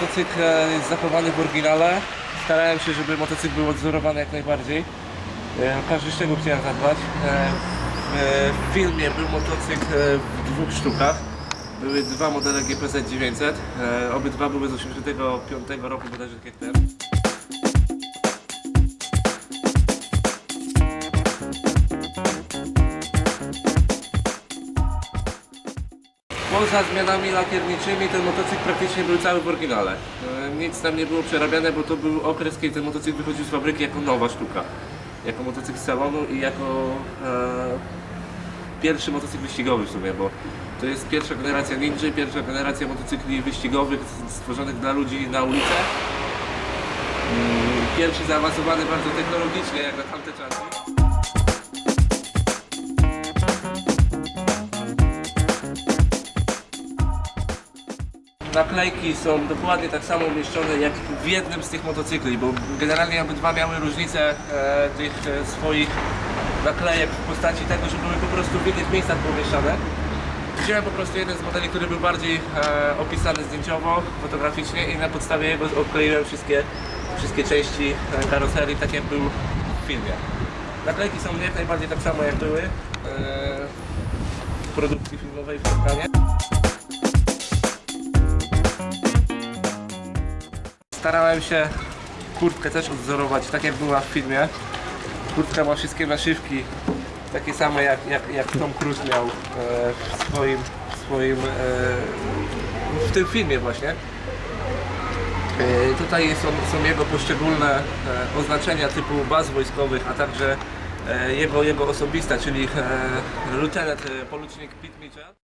motocykl e, jest zachowany w oryginale. Starałem się, żeby motocykl był odzorowany jak najbardziej. E, Każdy szczegół chciałem zadbać. E, W filmie był motocykl w dwóch sztukach. Były dwa modele GPZ 900. E, Obydwa były z 85 roku bodajże tak Poza zmianami lakierniczymi ten motocykl praktycznie był cały w oryginale. E, Nic tam nie było przerabiane, bo to był okres, kiedy ten motocykl wychodził z fabryki jako nowa sztuka. Jako motocykl z salonu i jako e, pierwszy motocykl wyścigowy w sumie, bo to jest pierwsza generacja Ninja, pierwsza generacja motocykli wyścigowych stworzonych dla ludzi na ulicę. Mm, Pierwszy zaawansowany bardzo technologicznie jak na tamte czasy. Naklejki są dokładnie tak samo umieszczone jak w jednym z tych motocykli, bo generalnie obydwa miały różnicę e, tych e, swoich naklejek w postaci tego, że były po prostu w innych miejscach pomieszczane. Wziąłem po prostu jeden z modeli, który był bardziej e, opisany zdjęciowo, fotograficznie i na podstawie jego odkleiłem wszystkie, wszystkie części e, karoserii tak jak był w filmie. Naklejki są jak najbardziej tak samo jak były e, w produkcji filmowej w Spotkanie. Starałem się kurtkę też odzorować tak jak była w filmie. Kurtka ma wszystkie naszywki takie same jak, jak, jak Tom Cruise miał e, w swoim, w swoim e, w tym filmie właśnie. E, tutaj są, są jego poszczególne e, oznaczenia typu baz wojskowych, a także e, jego, jego osobista, czyli e, lieutenant, e.